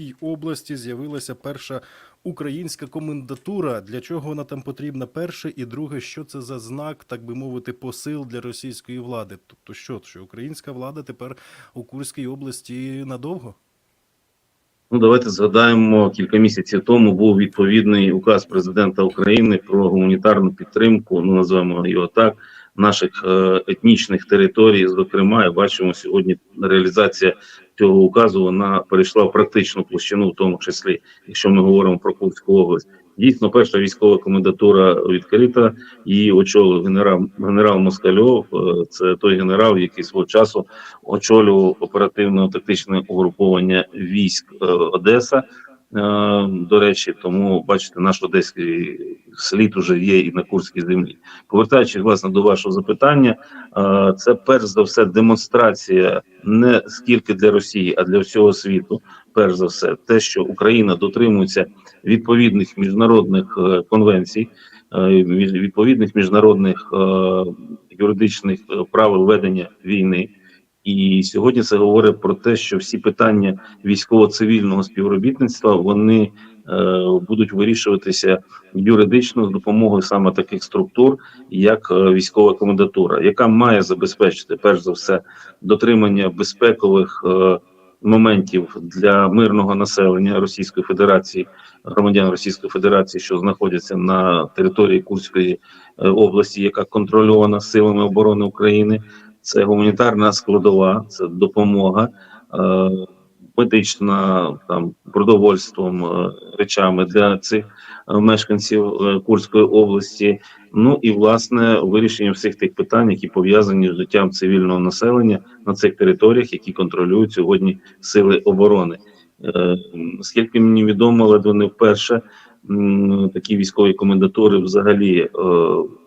Курській області з'явилася перша українська комендатура. Для чого вона там потрібна? Перше і друге, що це за знак, так би мовити, посил для російської влади? Тобто, що, що українська влада тепер у Курській області надовго? Ну, давайте згадаємо кілька місяців тому був відповідний указ президента України про гуманітарну підтримку. Ну називаємо його так, наших е, етнічних територій. Зокрема, бачимо сьогодні реалізація цього указу. Вона перейшла в практичну площину, в тому числі, якщо ми говоримо про Курську область. Дійсно, перша військова комендатура відкрита. Її очолив генерал генерал Москальов. Е, Це той генерал, який свого часу очолював оперативно-тактичне угруповання військ е, Одеса. Е, До речі, тому бачите, наш одеський слід уже є і на Курській землі. Повертаючись власне до вашого запитання, е, це перш за все демонстрація не скільки для Росії, а для всього світу. Перш за все, те, що Україна дотримується відповідних міжнародних е, конвенцій, відповідних міжнародних юридичних правил ведення війни. І сьогодні це говорить про те, що всі питання військово-цивільного співробітництва вони е, будуть вирішуватися юридично з допомогою саме таких структур, як е, військова комендатура, яка має забезпечити перш за все дотримання безпекових е, моментів для мирного населення Російської Федерації, громадян Російської Федерації, що знаходяться на території Курської е, області, яка контрольована силами оборони України це гуманітарна складова, це допомога е, медична, там продовольством, е, речами для цих е, мешканців Курської області. Ну і власне вирішення всіх тих питань, які пов'язані з життям цивільного населення на цих територіях, які контролюють сьогодні сили оборони. Скільки мені відомо, ледве не вперше такі військові комендатури взагалі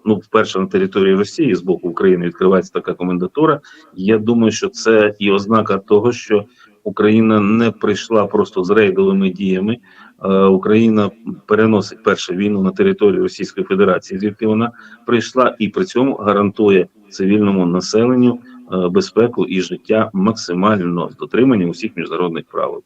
ну вперше на території Росії з боку України відкривається така комендатура. Я думаю, що це і ознака того, що Україна не прийшла просто з рейдовими діями. Е, Україна переносить першу війну на територію Російської Федерації, звідки вона прийшла, і при цьому гарантує цивільному населенню е, безпеку і життя максимально з дотриманням усіх міжнародних правил.